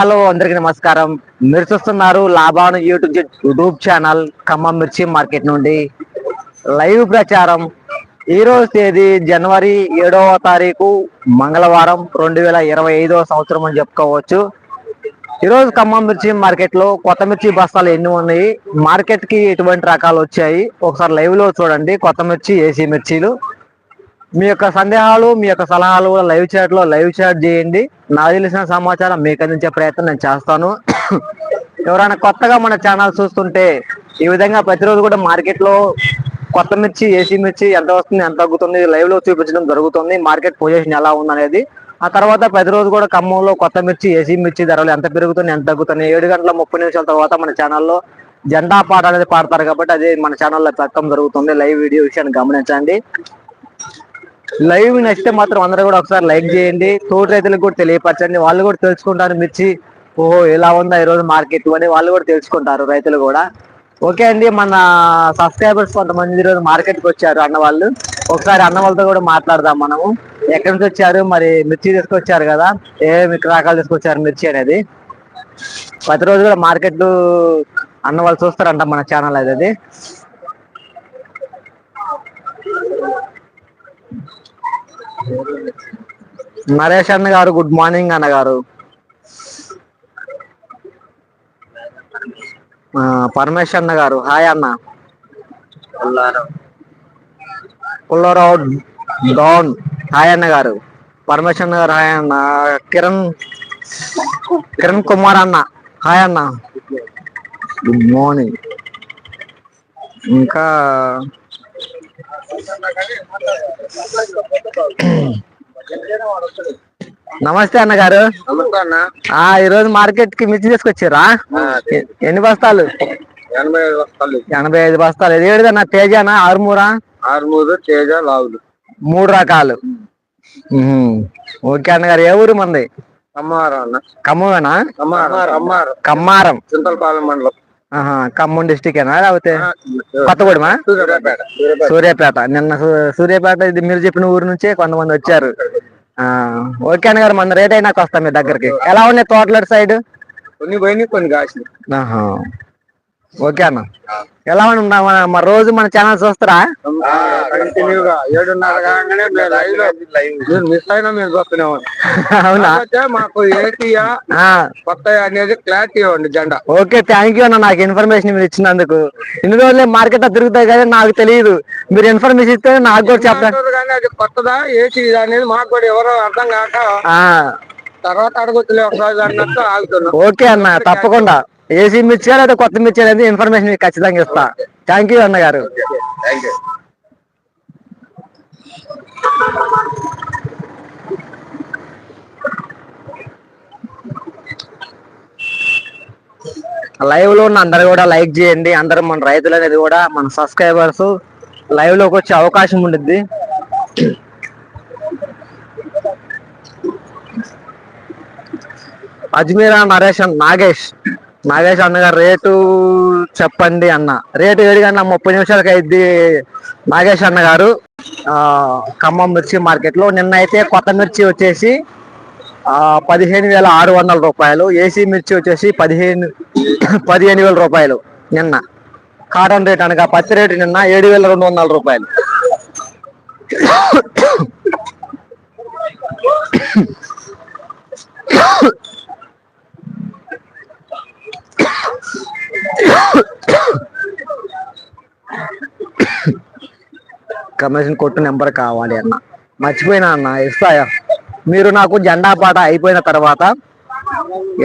Hello అందరికి నమస్కారం. మీరు చూస్తున్నారు లాభాను యూట్యూబ్ యూట్యూబ్ ఛానల్ ఖమ్మం మిర్చి మార్కెట్ నుండి. లైవ్ ప్రచారం. ఈరోజు తేదీ జనవరి ఏడవ తారీఖు మంగళవారం రెండు వేల ఇరవై ఐదవ సంవత్సరం అని చెప్పుకోవచ్చు. ఈరోజు ఖమ్మం మిర్చి మార్కెట్లో కొత్త మిర్చి బస్తాలు ఎన్ని ఉన్నాయి? మార్కెట్కి ఎటువంటి రకాలు వచ్చాయి? ఒకసారి లైవ్లో చూడండి. కొత్త మిర్చి ఏసీ మిర్చీలు. మీ యొక్క సందేహాలు మీ యొక్క సలహాలు కూడా లైవ్ చాట్లో లైవ్ చాట్ చేయండి. నాకు తెలిసిన సమాచారం మీకు అందించే ప్రయత్నం నేను చేస్తాను. ఎవరైనా కొత్తగా మన ఛానల్ చూస్తుంటే ఈ విధంగా ప్రతిరోజు కూడా మార్కెట్లో కొత్త మిర్చి ఏసీ మిర్చి ఎంత వస్తుంది ఎంత తగ్గుతుంది లైవ్లో చూపించడం జరుగుతుంది. మార్కెట్ పొజిషన్ ఎలా ఉందనేది. ఆ తర్వాత ప్రతిరోజు కూడా ఖమ్మంలో కొత్త మిర్చి ఏసీ మిర్చి ధరలు ఎంత పెరుగుతున్నాయి ఎంత తగ్గుతున్నాయి. ఏడు గంటల ముప్పై నిమిషాల తర్వాత మన ఛానల్లో జెండా పాట అనేది పాడతారు కాబట్టి అది మన ఛానల్లో పెట్టడం జరుగుతుంది. లైవ్ వీడియో విషయాన్ని గమనించండి. లైవ్ నచ్చితే మాత్రం అందరూ కూడా ఒకసారి లైక్ చేయండి. తోటి రైతులకు కూడా తెలియపరచండి. వాళ్ళు కూడా తెలుసుకుంటారు మిర్చి. ఓహో ఎలా ఉందా ఈ రోజు మార్కెట్ అని వాళ్ళు కూడా తెలుసుకుంటారు రైతులు కూడా. ఓకే అండి మన సబ్స్క్రైబర్స్ కొంతమంది ఈ రోజు మార్కెట్కి వచ్చారు అన్న వాళ్ళు. ఒకసారి అన్న వాళ్ళతో కూడా మాట్లాడదాం మనము. ఎక్కడి నుంచి వచ్చారు? మరి మిర్చి తీసుకొచ్చారు కదా. ఏ రకాలు తీసుకొచ్చారు మిర్చి అనేది? ప్రతిరోజు కూడా మార్కెట్ అన్న వాళ్ళు చూస్తారంట మన ఛానల్ అది నరేష్ అన్న గారు గుడ్ మార్నింగ్ అన్న గారు. ఆ, పరమేశ్ అన్న గారు హాయ్ అన్న. పుల్లారావు డౌన్. హాయ్ అన్న గారు. పరమేశ్ అన్న గారు హాయ్ అన్న. కిరణ్ కిరణ్ కుమార్ అన్న హాయ్ అన్న. Good morning. ఇంకా నమస్తే అన్న. గారు ఆ ఈ రోజు మార్కెట్కి మిర్చి తీసుకొచ్చారా ఎన్ని బస్తాలు? ఎనభై ఐదు వస్తాలు ఎనభై ఐదు బస్తాలు. ఇది ఏడుదన్న తేజానా? ఆరుమూరా? ఆరుమూరు తేజ లావులు. మూడు రకాలు. ఓకే అన్న గారు ఏ ఊరు మంది? కమ్మారం అన్న. ఖమ్మమేనా? కమ్మారం. కమ్మారం చింతలపాలెం మండలం. ఖమ్మం డిస్టిక్ ఏనా? లేకపోతే కొత్తగూడెమా? సూర్యాపేట. సూర్యాపేట. నిన్న సూర్యాపేట ఇది మీరు చెప్పిన ఊరు నుంచే కొంతమంది వచ్చారు. ఆ ఓకే అన్న గారు మన రేట్ అయినాక వస్తాం మీ దగ్గరికి. ఎలా ఉన్నాయి తోటల సైడ్ కొన్ని పోయినాయి కొన్ని కాసినాయి. ఓకే అన్న. ఎలా ఉన్నా మన రోజు మన ఛానల్ చూస్తారా? కంటిన్యూగా ఏడున్నర కాగానే లైవ్ మీరు మిస్ అయినా మేము చూస్తూనే ఉన్నాం అవునా మాకు ఏటీయా కొత్త అనేది క్లారిటీ ఇవ్వండి జెండా. ఓకే థ్యాంక్ యూ అన్న నాకు ఇన్ఫర్మేషన్ మీరు ఇచ్చినందుకు. ఇన్ని రోజులే మార్కెట్లో తిరుగుతాయి కానీ నాకు తెలియదు. మీరు ఇన్ఫర్మేషన్ ఇస్తే నాకు కూడా అంటారు కానీ అది కొత్తదా? ఏటీ అనేది మాకు కూడా ఎవరో అర్థం కాక ఆ, తర్వాత అడగొచ్చులే ఒకసారి అన్నట్టు ఆగుతున్నాం. ఓకే అన్న తప్పకుండా. ఏసీ మిర్చి లేదా కొత్త మిర్చి అనేది ఇన్ఫర్మేషన్ మీకు ఖచ్చితంగా ఇస్తా. థ్యాంక్ యూ అన్న గారు. థ్యాంక్ యూ లైవ్లో ఉన్న అందరు కూడా లైక్ చేయండి. అందరూ మన రైతులు అనేది కూడా మన సబ్స్క్రైబర్స్ లైవ్లోకి వచ్చే అవకాశం ఉండిద్ది. అజ్మీరా నరేష్ నాగేష్. నాగేష్ అన్నగారు రేటు చెప్పండి అన్న. రేటు ఏడు ముప్పై నిమిషాలకి అయింది నాగేష్ అన్న గారు. ఖమ్మం మిర్చి మార్కెట్లో నిన్న అయితే కొత్త మిర్చి వచ్చేసి పదిహేను వేల ఆరు వందల రూపాయలు. ఏసీ మిర్చి వచ్చేసి పదిహేను పదిహేను వేల రూపాయలు నిన్న. కాటన్ రేట్ అనగా పత్తి రేటు నిన్న ఏడు వేల రెండు వందల రూపాయలు. కమిషన్ కొట్టు నెంబర్ కావాలి అన్న. మర్చిపోయినా అన్న ఇస్తాయా మీరు నాకు జెండా పాట అయిపోయిన తర్వాత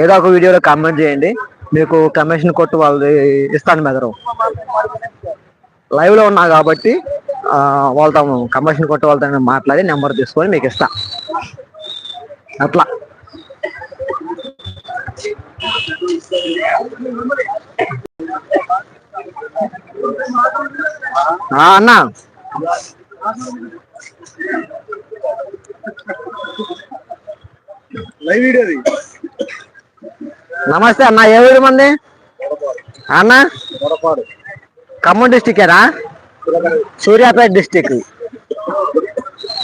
ఏదో ఒక వీడియోలో కామెంట్ చేయండి. మీకు కమిషన్ కొట్టు వాళ్ళది ఇస్తాను మెదరు లైవ్లో ఉన్నా కాబట్టి వాళ్ళతో కమిషన్ కొట్టు వాళ్ళతో మాట్లాడి నెంబర్ తీసుకొని మీకు ఇస్తా. అట్లా. అన్నా. లైవ్ నమస్తే అన్న ఏ ఊరు మంది? అన్న? ఖమ్మం డిస్టికేనా సూర్యాపేట డిస్టిక్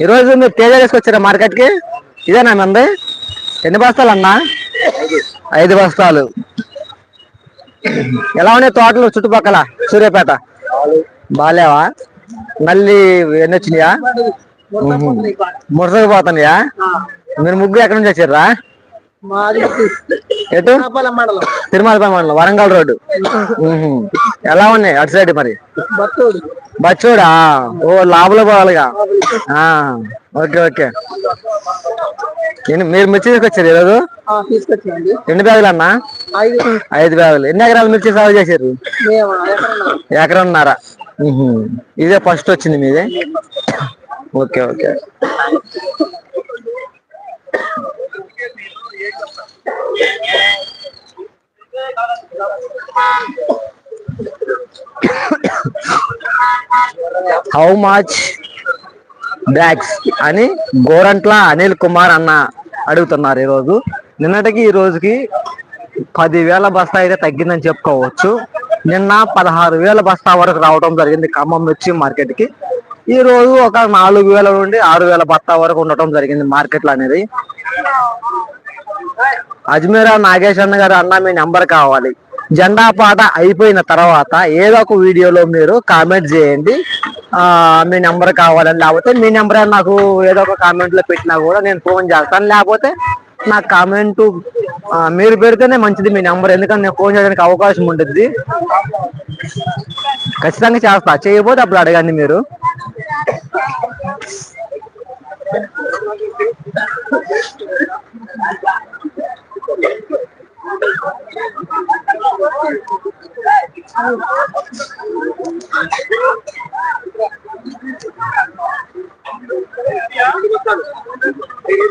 ఈరోజు మీరు తేజ తీసుకొచ్చారా మార్కెట్కి? ఇదేనా మంది? ఎన్ని బస్తాలు అన్నా? ఐదు బస్తాలు. ఎలా ఉన్నాయి తోటలు చుట్టుపక్కల? సూర్యాపేట? బాలేవా? మళ్ళీ ఎన్ని వచ్చినాయా? మురసకపోతున్నాయా మీరు ముగ్గురు ఎక్కడి నుంచి వచ్చారా? ఎటు? తిరుమల మండలం. వరంగల్ రోడ్డు. ఎలా ఉన్నాయి అటు సైడ్ మరి? బచ్చోడా? ఓ లాభలో పోవాలిగా. Okay okay. మీరు మిర్చి తీసుకొచ్చారు ఈరోజు? ఎన్ని బ్యాగులు అన్నా ఐదు. బ్యాగులు ఎన్ని ఎకరాలు మిర్చి సాగు చేశారు? ఎకరన్నర. ఇదే ఫస్ట్ వచ్చింది మీది? Okay okay. How much bags అని గోరంట్ల అనిల్ కుమార్ అన్న అడుగుతున్నారు ఈరోజు. నిన్నటికి ఈ రోజుకి పదివేల బస్తా అయితే తగ్గిందని చెప్పుకోవచ్చు. నిన్న పదహారు వేల బస్తా వరకు రావడం జరిగింది ఖమ్మం మిర్చి మార్కెట్కి ఈ రోజు ఒక నాలుగు వేల నుండి ఆరు వేల బస్తా వరకు ఉండటం జరిగింది మార్కెట్లో అనేది. అజ్మీరా నాగేష్ అన్న గారు అన్న మీ నెంబర్ కావాలి. జెండా పాట అయిపోయిన తర్వాత ఏదో ఒక వీడియోలో మీరు కామెంట్ చేయండి. ఆ మీ నెంబర్ కావాలని. లేకపోతే మీ నెంబర్ నాకు ఏదో ఒక కామెంట్లో పెట్టినా కూడా నేను ఫోన్ చేస్తాను. లేకపోతే నాకు కామెంట్ మీరు పెడితేనే మంచిది మీ నెంబర్ ఎందుకంటే నేను ఫోన్ చేయడానికి అవకాశం ఉంటుంది ఖచ్చితంగా చేస్తా. చేయకపోతే అప్పుడు అడగండి మీరు.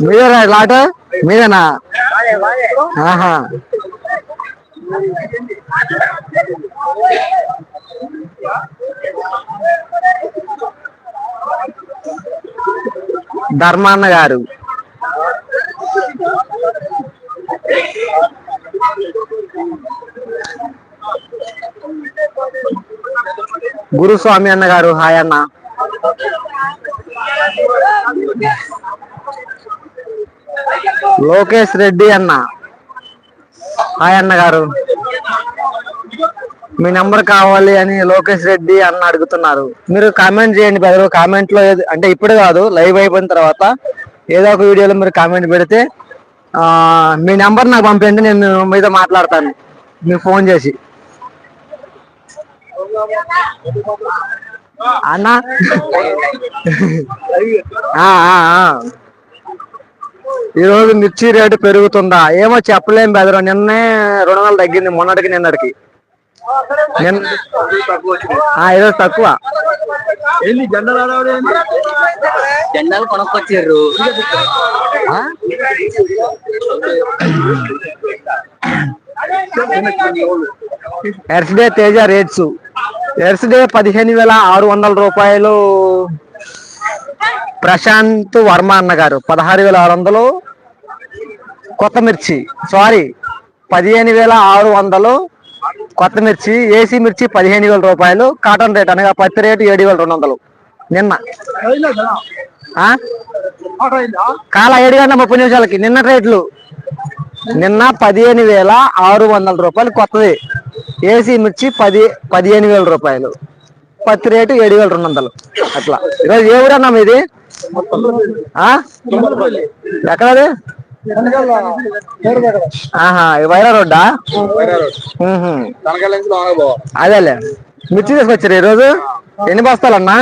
మీరే లాట మీరేనా ఆహా. ధర్మాన్న గారు గురుస్వామి అన్న గారు హాయ్ అన్న. లోకేష్ రెడ్డి అన్న. హాయ్ అన్న గారు. మీ నెంబర్ కావాలి అని లోకేష్ రెడ్డి అన్న అడుగుతున్నారు. మీరు కామెంట్ చేయండి బ్రదర్. కామెంట్లో ఏది- అంటే ఇప్పుడు కాదు లైవ్ అయిపోయిన తర్వాత ఏదో ఒక వీడియోలో మీరు కామెంట్ పెడితే మీ నెంబర్ నాకు పంపండి నేను మీతో మాట్లాడతాను. మీకు ఫోన్ చేసి. అన్న. ఈ రోజు మిర్చి రేటు పెరుగుతుందా? ఏమో చెప్పలేం బెదరు నిన్నే రెండు వందలు తగ్గింది మొన్నటికి నిన్నటికి. ఈరోజు తక్కువ. జెండలు తేజ రేట్స్. ఎర్స్డే పదిహేను వేల ఆరు వందల రూపాయలు. ప్రశాంత్ వర్మ అన్న గారు పదహారు వేల ఆరు వందలు కొత్త మిర్చి సారీ పదిహేను వేల ఆరు వందలు కొత్త మిర్చి ఏసీ మిర్చి పదిహేను వేల రూపాయలు కాటన్ రేట్ అనగా పత్తి రేటు ఏడు వేల రెండు వందలు. నిన్న. కాల ఏడు గంటల ముప్పై నిమిషాలకి నిన్న రేట్లు. నిన్న పదిహేను వేల ఆరు వందల రూపాయలు కొత్తది. ఏసీ మిర్చి పది పదిహేను వేల రూపాయలు. పత్తి రేటు ఏడు వేల రెండు వందలు అట్లా. ఈరోజు ఏ ఊరన్నా మీది ఆ? ఎక్కడది? వైరా రోడ్డా? అదేలే. మిర్చి తీసుకొచ్చారు ఈరోజు? ఎన్ని బస్తాలన్నా?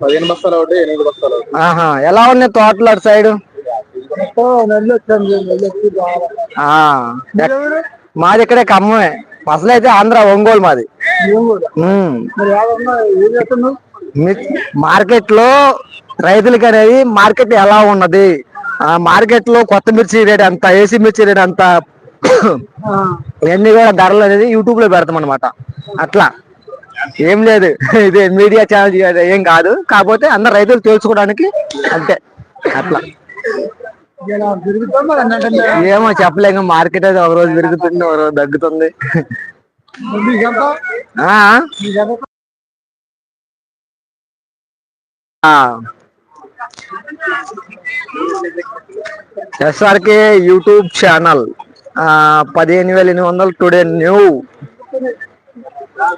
పదిహేను బస్తాలు ఒకటి ఎనిమిది బస్తాలు ఒకటి. ఆహా ఎలా ఉన్నాయి తోటలు అటు సైడ్? మాది ఇక్కడే ఖమ్మమే. అసలు అయితే ఆంధ్ర ఒంగోలు మాది. మార్కెట్లో రైతులకి అనేది మార్కెట్ ఎలా ఉన్నది? ఆ మార్కెట్లో కొత్త మిర్చి రేట్ ఎంత ఏసీ మిర్చి రేట్ ఎంత? ఇవన్నీ కూడా ధరలు అనేది యూట్యూబ్లో పెడతాం అనమాట అట్లా. ఏం లేదు. ఇది మీడియా ఛానల్ ఏం కాదు. కాకపోతే అందరు రైతులు తెలుసుకోవడానికి అంతే. అట్లా. ఏమో చెప్పలేక మార్కెట్ అయితే ఒక రోజు పెరుగుతుంది ఒక రోజు తగ్గుతుంది. SRK YouTube channel. పదిహేను వేల ఎనిమిది వందలు టుడే న్యూ.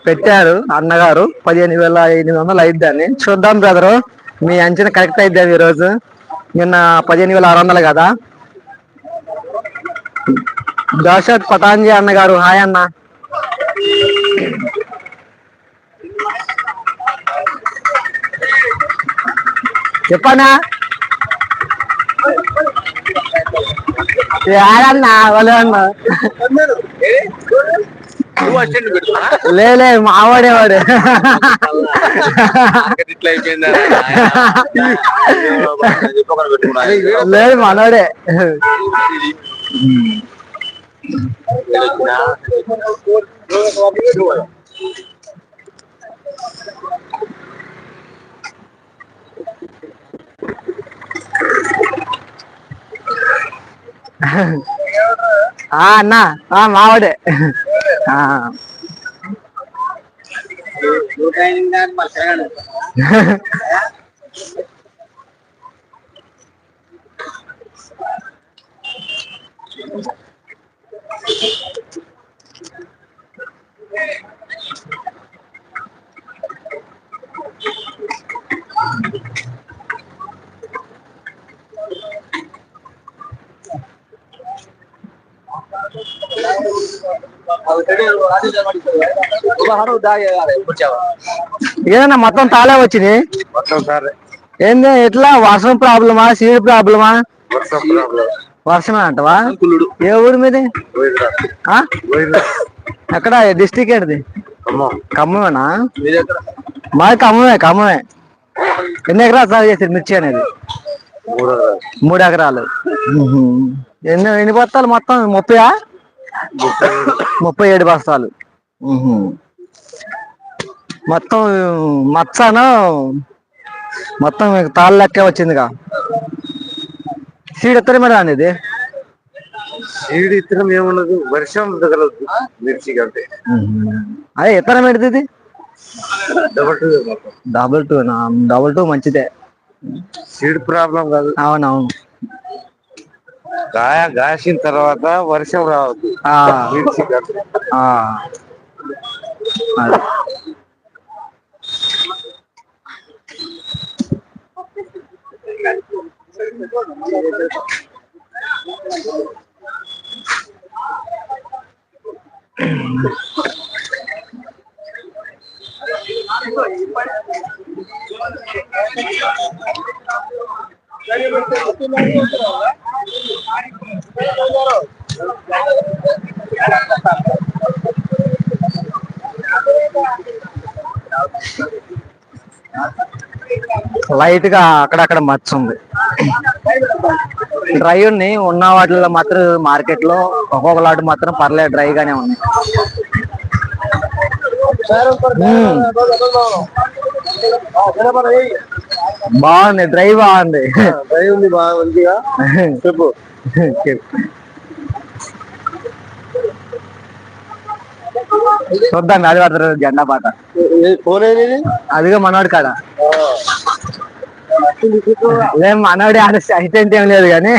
పెట్టారు అన్నగారు. పదిహేను వేల ఎనిమిది వందలు అయిద్దని. చూద్దాం బ్రదరు. మీ అంచనా కరెక్ట్ అయిద్దాం ఈరోజు? నిన్న పదిహేను వేల ఆరు వందలు కదా? దర్శత్ పతాంజీ అన్నగారు హాయ్ అన్న. చెప్పనా యాడన్నా వాళ్ళు అన్న నువ్వు అటెండ్ పెడుతున్నా లేలే మావాడే వాడు ఇట్లా అయిపోయిందా పెట్టుకున్నా లేదు మనోడే ఆ అన్న ఆ మావాడే ఆ ఏదన్నా మొత్తం తాళే వచ్చింది? ఏంది? ఎట్లా? వర్షం ప్రాబ్లమా? సీడ్ ప్రాబ్లమా? వర్షం వర్షమే అంటవా? ఏ ఊరు మీది? ఎక్కడ? డిస్టిక్ ఏంటిది ఖమ్మమేనా మాది ఖమ్మమే ఖమ్మమే. ఎన్ని ఎకరాలు సాగు చేసారు మిర్చి అనేది? మూడు ఎకరాలు. ఎన్ని ఎన్ని బత్తాలు మొత్తం? ముప్పయా? ముప్పై ఏడు. బస్తాలు. మొత్తం మచ్చాను మొత్తం తాళ్ళ లెక్కే వచ్చిందిగా. సీడ్ ఎత్తర మేడం ఇది? సీడ్ ఇత్తనం ఏమున్నది వర్షం తగలదు మిర్చి కంటే అదే ఎత్తన పెడితే ఇది? Double two double two double two మంచిదే. సీడ్ ప్రాబ్లం కాదు. అవునవును. గాయ గాసిన తర్వాత వర్షం రావద్దు. లైట్గా అక్కడక్కడ మచ్చ ఉంది డ్రై ఉన్నాయి ఉన్న వాటిలో మాత్రం మార్కెట్లో ఒక్కొక్క లాట్ మాత్రం పర్లేదు డ్రై గానే మ్మ్. బాగుంది డ్రై బాగుంది. డ్రై ఉంది బాగా మంచిగా. చెప్పు. చూద్దాం అది పడతారు జెండా పాట. ఫోన్ ఏది అదిగా మనోడు కాడ. ఏం మనోడే అయితే ఏం లేదు కానీ.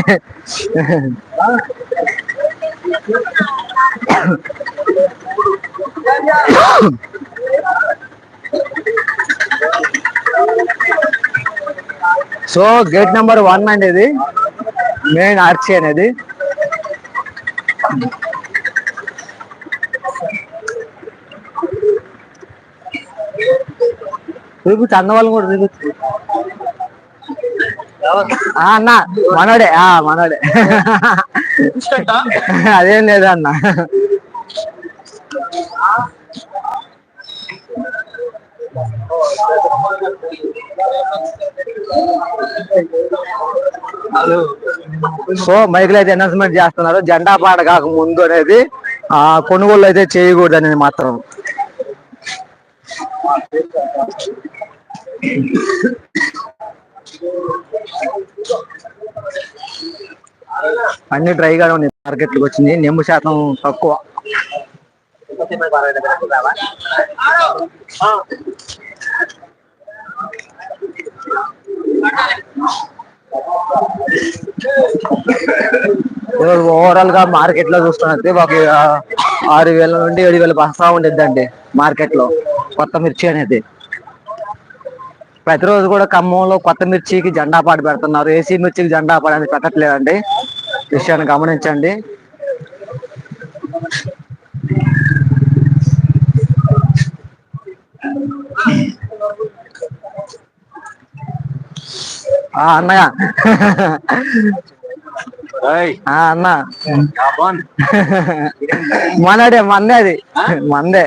సో గేట్ నెంబర్ వన్ అండి ఇది. మెయిన్ ఆర్చి అనేది. చూపించు అన్న వాళ్ళు కూడా చూపించు ఆ, అన్న మనోడే. ఆ మనోడే. అదేం లేదు అన్న సో మైకులు అయితే అనౌన్స్మెంట్ చేస్తున్నారు. జెండా పాట కాక ముందు అనేది ఆ కొనుగోలు అయితే చేయకూడదు అనేది మాత్రం. అన్ని డ్రైగా ఉన్నాయి. మార్కెట్కి వచ్చింది. నిమ్మ శాతం తక్కువ. ఓవరాల్గా మార్కెట్లో చూస్తున్నట్టు ఒక ఆరు వేల నుండి ఏడు వేల బస్తా ఉండేదండి మార్కెట్లో కొత్త మిర్చి అనేది. ప్రతిరోజు కూడా ఖమ్మంలో కొత్త మిర్చికి జెండా పాట పెడుతున్నారు. ఏసీ మిర్చికి జెండా పాటు అనేది పెట్టట్లేదండి. విషయాన్ని గమనించండి. అన్నయ్య అన్న. మనడే మందే అది. మందే.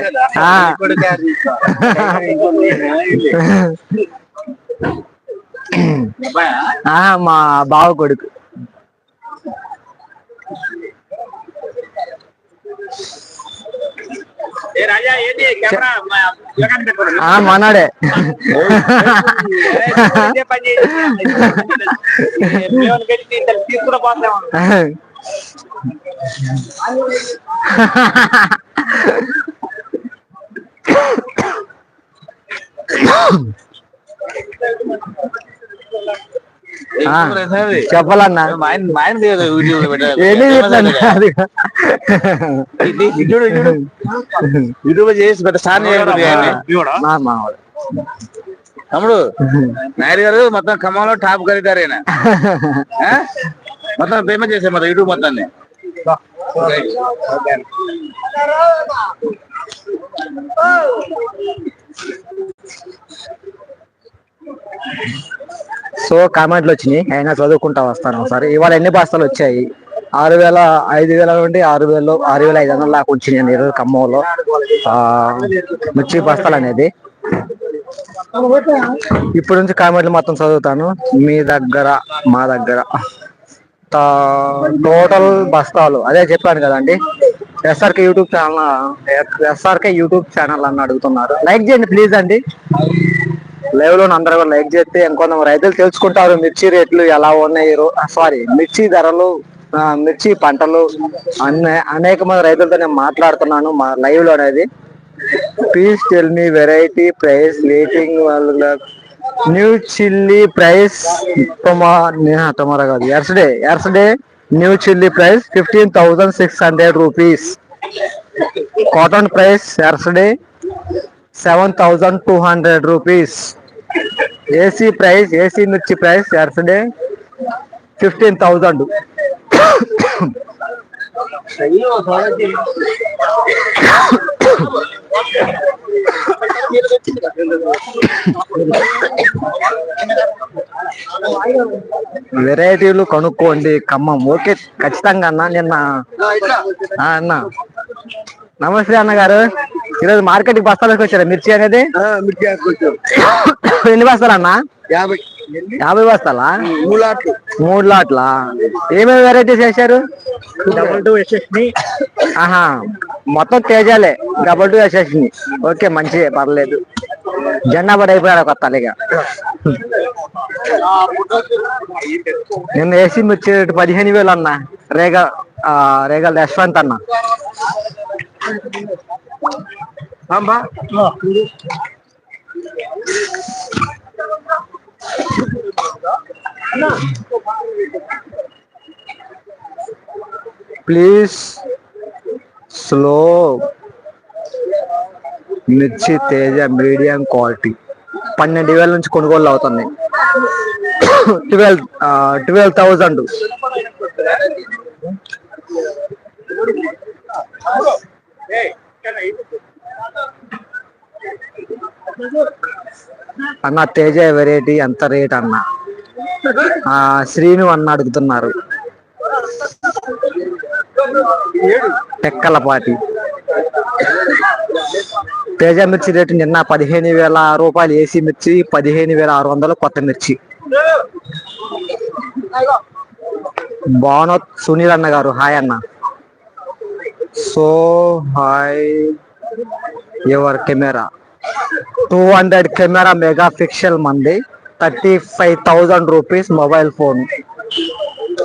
మా బావ కొడుకు. మనడే ఆ, చెప్పాలన్నా? యూట్యూబ్ చేసి పెద్ద. తమ్ముడు నాయుడు గారు మొత్తం ఖమ్మంలో టాప్ ఖరీదారు ఆయన? మొత్తం ఫేమస్ చేశారు మొత్తం యూట్యూబ్ మొత్తాన్ని. సో కామెంట్లు వచ్చినాయి. అయినా చదువుకుంటా వస్తాను ఒకసారి. ఇవాళ ఎన్ని బస్తాలు వచ్చాయి? ఆరు వేల ఐదు వేల నుండి ఆరు వేలు ఆరు వేల ఐదు వందల దాకా వచ్చినాయి ఈరోజు ఖమ్మంలో. మిర్చి బస్తాలు అనేది. ఇప్పుడు నుంచి కామెంట్లు మొత్తం చదువుతాను. మీ దగ్గర మా దగ్గర. టోటల్ బస్తాలు. అదే చెప్పాను కదండి. SRK YouTube channel SRK YouTube channel అని అడుగుతున్నారు. లైక్ చేయండి ప్లీజ్ అండి. లైవ్లో అందరూ కూడా లైక్ చేస్తే ఇంకొంత రైతులు తెలుసుకుంటారు మిర్చి రేట్లు ఎలా ఉన్నాయి సారీ మిర్చి ధరలు మిర్చి పంటలు అనే అనేక మంది రైతులతో నేను మాట్లాడుతున్నాను మా లైవ్లో అనేది. Please tell me variety price rating వాళ్ళ న్యూ చిల్లీ ప్రైస్ టుమారో కాదు Thursday Thursday new chilli price fifteen thousand six hundred rupees cotton price Thursday seven thousand two hundred rupees AC price AC mirchi price Thursday fifteen thousand వెరైటీలు కనుక్కోండి Khammam. Okay ఖచ్చితంగా అన్న నిన్న ఆ, అన్న. నమస్తే అన్న గారు ఈరోజు మార్కెట్ బస్తాలకు వచ్చారా? మిర్చి అనేది? ఎన్ని బస్తాలు అన్న? యాభై. యాభై బస్తాలా? మూలాట్లు మూడు లాట్లా? ఏమేమి వెరైటీస్ వేశారు? డబుల్ టూ ఆహా మొత్తం తేజాలే. డబల్ టూ వేసేసింది ఓకే మంచిదే పర్లేదు. జెండా పడి అయిపోయాడు కొత్త నిన్న ఏసీ మిర్చి పదిహేను వేలు అన్న. రేగా రేగల్ యశ్వంత్ అన్న. ప్లీజ్ స్లో మిర్చి తేజ మీడియం క్వాలిటీ. పన్నెండు వేల నుంచి కొనుగోలు అవుతుంది ట్వెల్వ్ ట్వెల్వ్ థౌజండ్. అన్న తేజ వెరైటీ ఎంత రేట్ అన్న? శ్రీను అన్న అడుగుతున్నారు. టెక్కలపాటి తేజ మిర్చి రేటు నిన్న పదిహేను వేల రూపాయలు ఏసీ మిర్చి పదిహేను వేల ఆరు వందలు కొత్త మిర్చి. బానోత్ సునీల్ అన్న గారు హాయ్ అన్న. So hi your camera two hundred camera megapixel మంది. Thirty five thousand rupees mobile phone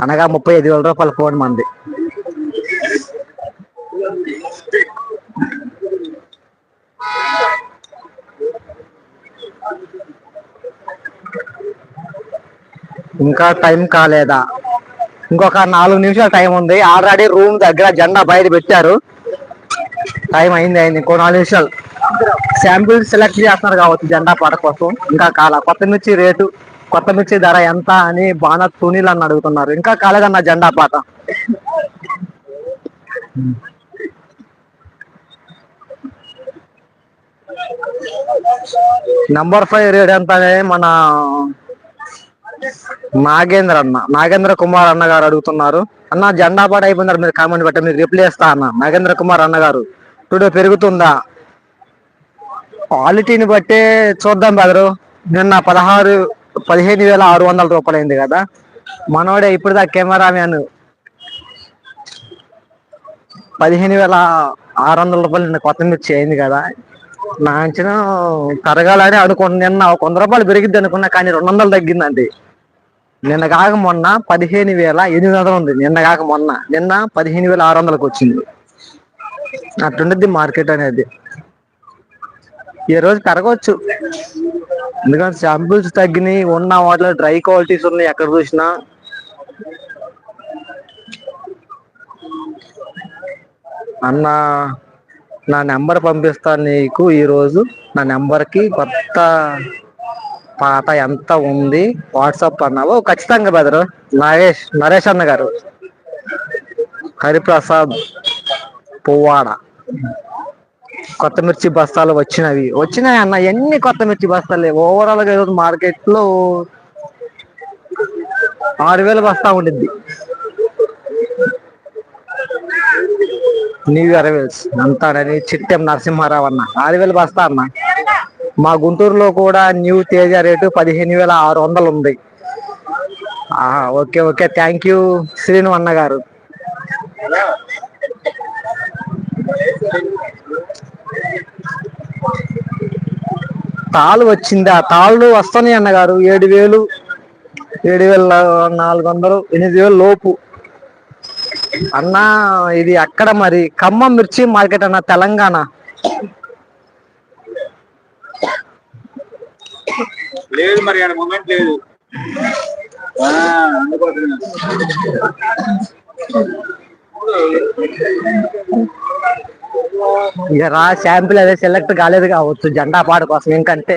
అనగా ముప్పై ఐదు వేల రూపాయల ఫోన్ మంది. ఇంకా టైం కాలేదా? ఇంకొక నాలుగు నిమిషాలు టైం ఉంది. ఆల్రెడీ రూమ్ దగ్గర జెండా బయట పెట్టారు. టైం అయింది అయింది. ఇంకో నాలుగు నిమిషాలు. శాంపిల్ సెలెక్ట్ చేస్తున్నారు కావచ్చు జెండా పాట కోసం. ఇంకా కాల కొత్త మిర్చి రేటు కొత్త మిర్చి ధర ఎంత అని బాగా తునీలు అని అడుగుతున్నారు. ఇంకా కాలేదన్న జెండా పాట. నంబర్ ఫైవ్ రేట్ ఎంత మన నాగేంద్ర అన్న. నాగేంద్ర కుమార్ అన్న గారు అడుగుతున్నారు. అన్న జెండా పాట అయిపోయినారు మీరు కామెంట్ పెట్ట మీరు రిప్లై ఇస్తా అన్న. నాగేంద్ర కుమార్ అన్న గారు టుడే పెరుగుతుందా? క్వాలిటీని బట్టే చూద్దాం బెదరు నిన్న పదహారు పదిహేను వేల ఆరు వందల రూపాయలు అయింది కదా. మనోడే ఇప్పుడు దా కెమెరామ్యాన్ పదిహేను వేల ఆరు వందల రూపాయలు నిన్న కొత్త మిర్చి అయింది కదా. నా అంచనా తరగాలని అనుకున్నా నిన్న ఒక వంద రూపాయలు పెరిగిద్ది అనుకున్నా కానీ రెండు వందలు తగ్గిందండి. నిన్న కాక మొన్న పదిహేను వేల ఎనిమిది వందలు ఉంది. నిన్న కాక మొన్న. నిన్న పదిహేను వేల ఆరు వందలకు వచ్చింది. అట్లుండిద్ది మార్కెట్ అనేది. ఈ రోజు పెరగవచ్చు ఎందుకంటే శాంపుల్స్ తగ్గినాయి. ఉన్న వాటిలో డ్రై క్వాలిటీస్ ఉన్నాయి. ఎక్కడ చూసినా. అన్న నా నెంబర్ పంపిస్తాను నీకు ఈ రోజు నా నెంబర్కి కొత్త పాట ఎంత ఉంది? వాట్సాప్ అన్నావు? ఖచ్చితంగా బెదరు నరేష్ నరేష్ అన్న గారు. హరిప్రసాద్ పువ్వాడ. కొత్త మిర్చి బస్తాలు వచ్చినవి. వచ్చినాయి అన్న ఎన్ని కొత్త మిర్చి బస్తాలే? ఓవరాల్గా ఈరోజు మార్కెట్లో ఆరు వేల బస్తా ఉండిద్ది. న్యూ అరైవల్స్ అంతానని చిట్టెం నరసింహారావు అన్న. ఆరు వేల బస్తా అన్న. మా గుంటూరులో కూడా న్యూ తేజ రేటు పదిహేను వేల ఆరు వందలు ఉంది. ఆహా, okay okay. Thank you Srinu అన్న గారు. తాళ్ళు వచ్చిందా? తాళ్ళు వస్తున్నాయి అన్నగారు ఏడు వేలు ఏడు వేల నాలుగు వందలు ఎనిమిది వేలు లోపు. అన్న ఇది అక్కడ మరి. ఖమ్మం మిర్చి మార్కెట్ అన్న తెలంగాణ. లేదు మరి ఆడ మూమెంట్ లేదు. ఇక రా శాంపిల్ అదే సెలెక్ట్ కాలేదు కావచ్చు జెండా పాట కోసం. ఇంకంటే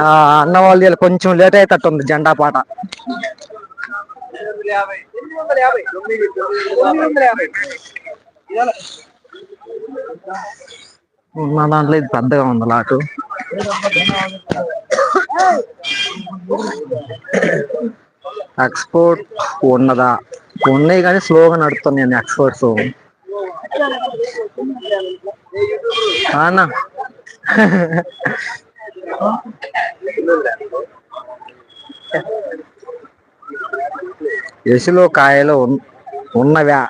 ఆ, అన్న వాళ్ళు ఇలా కొంచెం లేట్ అవుతుంది జెండా పాట. మా దాంట్లో ఇది పెద్దగా ఉంది లాటు. ఎక్స్పోర్ట్ ఉన్నదా? ఉన్నాయి కానీ స్లోగా నడుస్తున్నాయి ఎక్స్పోర్ట్స్ అన్నా. ఎసులో కాయలు ఉన్- ఉన్నవా?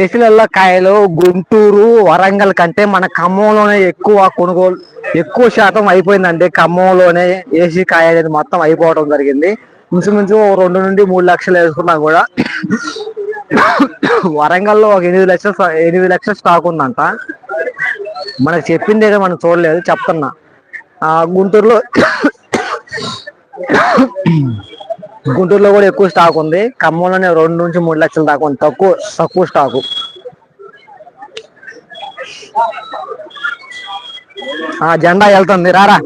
ఏసీలలో కాయలు గుంటూరు వరంగల్ కంటే మన ఖమ్మంలోనే ఎక్కువ కొనుగోలు ఎక్కువ శాతం అయిపోయిందండి. ఖమ్మంలోనే ఏసీ కాయ అనేది మొత్తం అయిపోవడం జరిగింది. ఇంచుమించు రెండు నుండి మూడు లక్షలు వేసుకున్నా కూడా వరంగల్లో ఒక ఎనిమిది లక్షల ఎనిమిది లక్షల స్టాక్ ఉందంట. మనకు చెప్పింది ఏదో మనం చూడలేదు చెప్తున్నా. ఆ గుంటూరులో గుంటూరులో కూడా ఎక్కువ స్టాక్ ఉంది. ఖమ్మంలోనే రెండు నుంచి మూడు లక్షల దాకా ఉంది. తక్కువ తక్కువ స్టాకు ఆ జెండా వెళ్తుంది. రారా.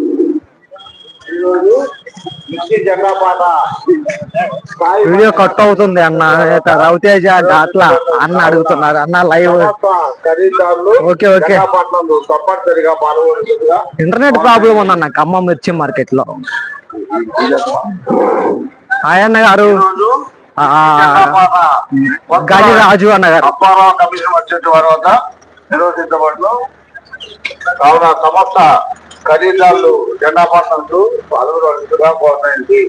వీడియో కట్ అవుతుంది అన్న. రవితేజ అట్లా అన్న అడుగుతున్నారు. అన్న live okay okay. Internet problem ఉందన్న. ఖమ్మం మిర్చి మార్కెట్లో. అన్న గారు. రాజు అన్న గారు. అప్పారావు కమిషన్ వచ్చే తర్వాత నిర్వహించబడును కావున సమస్త ఖరీదారులు జెండాపట్నంలో పాల్గొనవలసిందిగా కోరుతాయి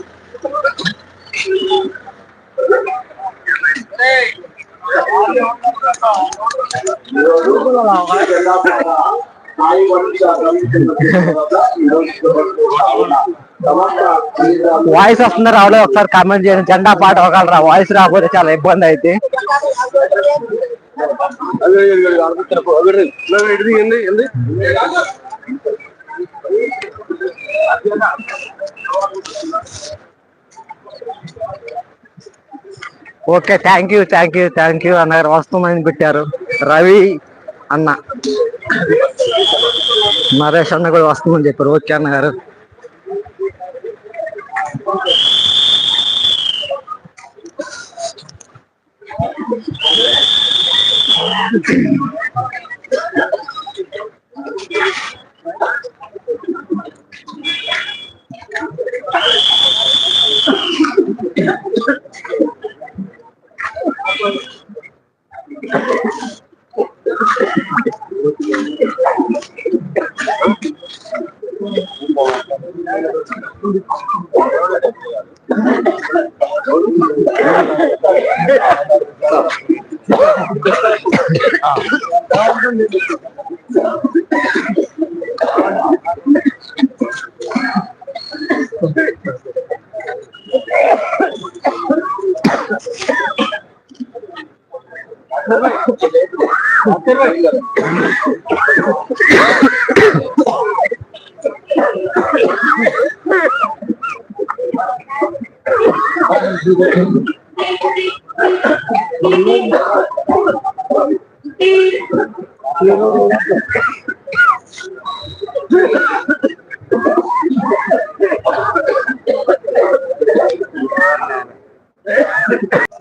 వాయిస్ వస్తుందా రావలేదు ఒకసారి కామెంట్ చేయండి. జెండా పాట ఒకళ్ళరా? వాయిస్ రాకపోతే చాలా ఇబ్బంది అయితే. Okay thank you thank you thank you అన్నారు వస్తుందని పెట్టారు. రవి అన్న. ನರೇಶ್ ಅಣ್ಣಗಳು ವಸ್ತು ಮುಂದಿಪ್ಪರು ಓಕೆ ಅನ್ನಗಾರು Okay, right. দেখেন